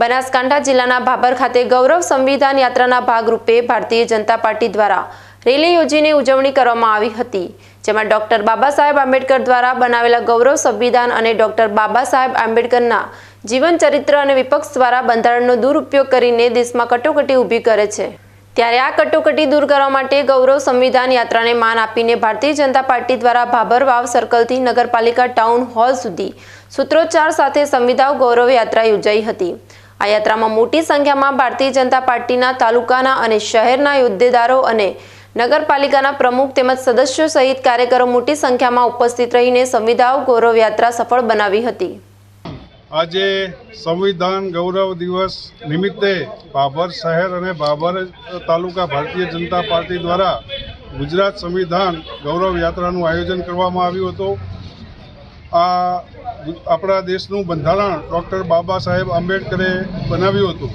બનાસકાંઠા જિલ્લાના ભાભર ખાતે ગૌરવ સંવિધાન યાત્રાના ભાગરૂપે ભારતીય જનતા પાર્ટી દ્વારા રેલી યોજીને ઉજવણી કરવામાં આવી હતી, જેમાં ડોક્ટર બાબા સાહેબ આંબેડકર દ્વારા બનાવેલા ગૌરવ સંવિધાન અને ડોક્ટર બાબા સાહેબ આંબેડકરના જીવન ચરિત્ર અને વિપક્ષ દ્વારા બંધારણનો દુરુપયોગ કરીને દેશમાં કટોકટી ઊભી કરે છે. ત્યારે આ કટોકટી દૂર કરવા માટે ગૌરવ સંવિધાન યાત્રાને માન આપીને ભારતીય જનતા પાર્ટી દ્વારા ભાભર વાવ સર્કલથી નગરપાલિકા ટાઉન હોલ સુધી સૂત્રોચ્ચાર સાથે સંવિધાન ગૌરવ યાત્રા યોજાઈ હતી. આ યાત્રામાં મોટી સંખ્યામાં ભારતીય જનતા પાર્ટીના તાલુકાના અને શહેરના યુદ્ધેદારો અને નગરપાલિકાના પ્રમુખ તેમજ સદસ્યો સહિત કાર્યકરો મોટી સંખ્યામાં ઉપસ્થિત રહીને સંવિધાન ગૌરવ યાત્રા સફળ બનાવી હતી. આજે સંવિધાન ગૌરવ દિવસ નિમિત્તે બાબર શહેર અને બાબર તાલુકા ભારતીય જનતા પાર્ટી દ્વારા ગુજરાત સંવિધાન ગૌરવ યાત્રાનું આયોજન કરવામાં આવ્યું હતું. આ આપણા દેશનું બંધારણ ડૉક્ટર બાબા સાહેબ આંબેડકરે બનાવ્યું હતું.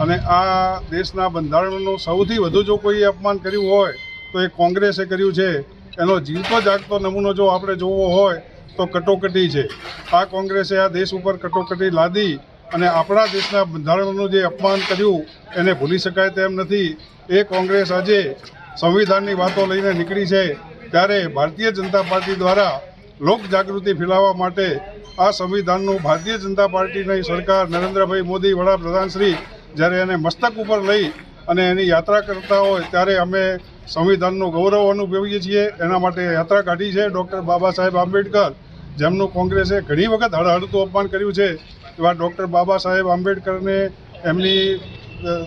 અને આ દેશના બંધારણનું સૌથી વધુ જો કોઈ અપમાન કર્યું હોય, તો એ કોંગ્રેસે કર્યું છે. એનો જીવતો જાગતો નમૂનો જો આપણે જોવો હોય, તો કટોકટી છે. આ કોંગ્રેસે આ દેશ ઉપર કટોકટી લાદી અને આપણા દેશના બંધારણનું જે અપમાન કર્યું, એને ભૂલી શકાય તેમ નથી. એ કોંગ્રેસ આજે સંવિધાનની વાતો લઈને નીકળી છે. ત્યારે ભારતીય જનતા પાર્ટી દ્વારા લોક જાગૃતિ ફેલાવવા માટે આ સંવિધાનનું ભારતીય જનતા પાર્ટીની સરકાર નરેન્દ્રભાઈ મોદી વડાપ્રધાનશ્રી જ્યારે એને મસ્તક ઉપર લઈ અને એની યાત્રા કરતા હોય ત્યારે અમે સંવિધાનનું ગૌરવ અનુભવીએ છીએ. એના માટે યાત્રા કાઢી છે ડૉક્ટર બાબા સાહેબ આંબેડકર, જેમનું કોંગ્રેસે ઘણી વખત હળહળતું અપમાન કર્યું છે. એવા ડૉક્ટર બાબા સાહેબ આંબેડકરને એમની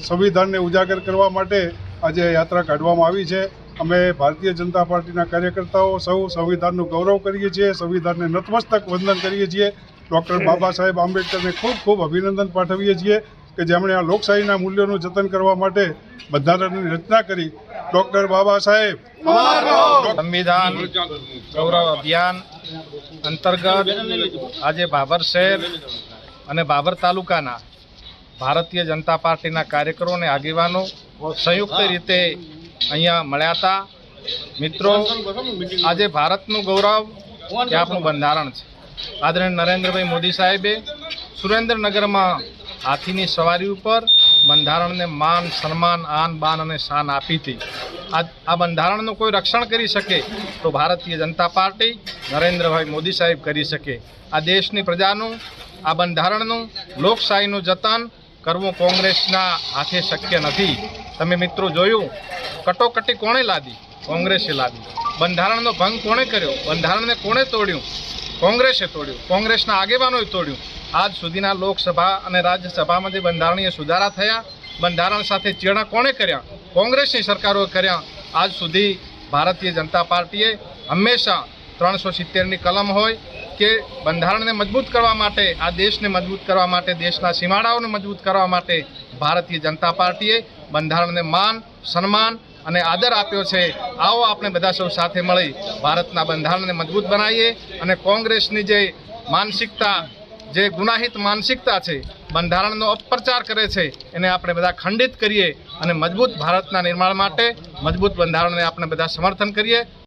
સંવિધાનને ઉજાગર કરવા માટે આજે યાત્રા કાઢવામાં આવી છે. અમે ભારતીય જનતા પાર્ટીના કાર્યકર્તાઓ સૌ સંવિધાનનું ગૌરવ કરીએ છીએ સંવિધાનને નતમસ્તક વંદન કરીએ છીએ. ડૉક્ટર બાબા સાહેબ આંબેડકરને ખૂબ ખૂબ અભિનંદન પાઠવીએ છીએ કે જેમણે આ લોકશાહીના મૂલ્યોનું જતન કરવા માટે બંધારણની રચના કરી. ડૉક્ટર બાબા સાહેબ. સંવિધાન ગૌરવ અભિયાન અંતર્ગત આજે બાબર શહેર અને બાબર તાલુકાના ભારતીય જનતા પાર્ટીના કાર્યકરો અને આગેવાનો સંયુક્ત રીતે અહીંયા મળ્યા હતા. મિત્રો, આજે ભારતનું ગૌરવ એ આપણું બંધારણ છે. આદરણીય નરેન્દ્રભાઈ મોદી સાહેબે સુરેન્દ્રનગરમાં હાથીની સવારી ઉપર બંધારણને માન, સન્માન, આન, બાન અને શાન આપી હતી. આ આ બંધારણનું કોઈ રક્ષણ કરી શકે તો ભારતીય જનતા પાર્ટી નરેન્દ્રભાઈ મોદી સાહેબ કરી શકે. આ દેશની પ્રજાનું, આ બંધારણનું લોકશાહીનું જતન કરવું કોંગ્રેસના હાથે શક્ય નથી. તમે મિત્રો જોયું કટોકટી કોણે લાદી? કોંગ્રેસે લાદી. બંધારણનો ભંગ કોણે કર્યો? બંધારણને કોણે તોડ્યું? કોંગ્રેસે તોડ્યું. કોંગ્રેસના આગેવાનોએ તોડ્યું. આજ સુધીના લોકસભા અને રાજ્યસભામાં જે બંધારણીય સુધારા થયા, બંધારણ સાથે ચેડા કોણે કર્યા? કોંગ્રેસની સરકારોએ કર્યા. આજ સુધી ભારતીય જનતા પાર્ટીએ હંમેશા ત્રણસો સિત્તેરની કલમ હોય કે બંધારણને મજબૂત કરવા માટે, આ દેશને મજબૂત કરવા માટે, દેશના સીમાડાઓને મજબૂત કરવા માટે ભારતીય જનતા પાર્ટીએ બંધારણને માન, સન્માન અને આદર આપ્યો છે. આવો આપણે બધા સૌ સાથે મળી ભારતના બંધારણને મજબૂત બનાવીએ અને કોંગ્રેસની જે માનસિકતા, જે ગુનાહિત માનસિકતા છે, બંધારણનો અપપ્રચાર કરે છે, એને આપણે બધા ખંડિત કરીએ અને મજબૂત ભારતના નિર્માણ માટે મજબૂત બંધારણને આપણે બધા સમર્થન કરીએ.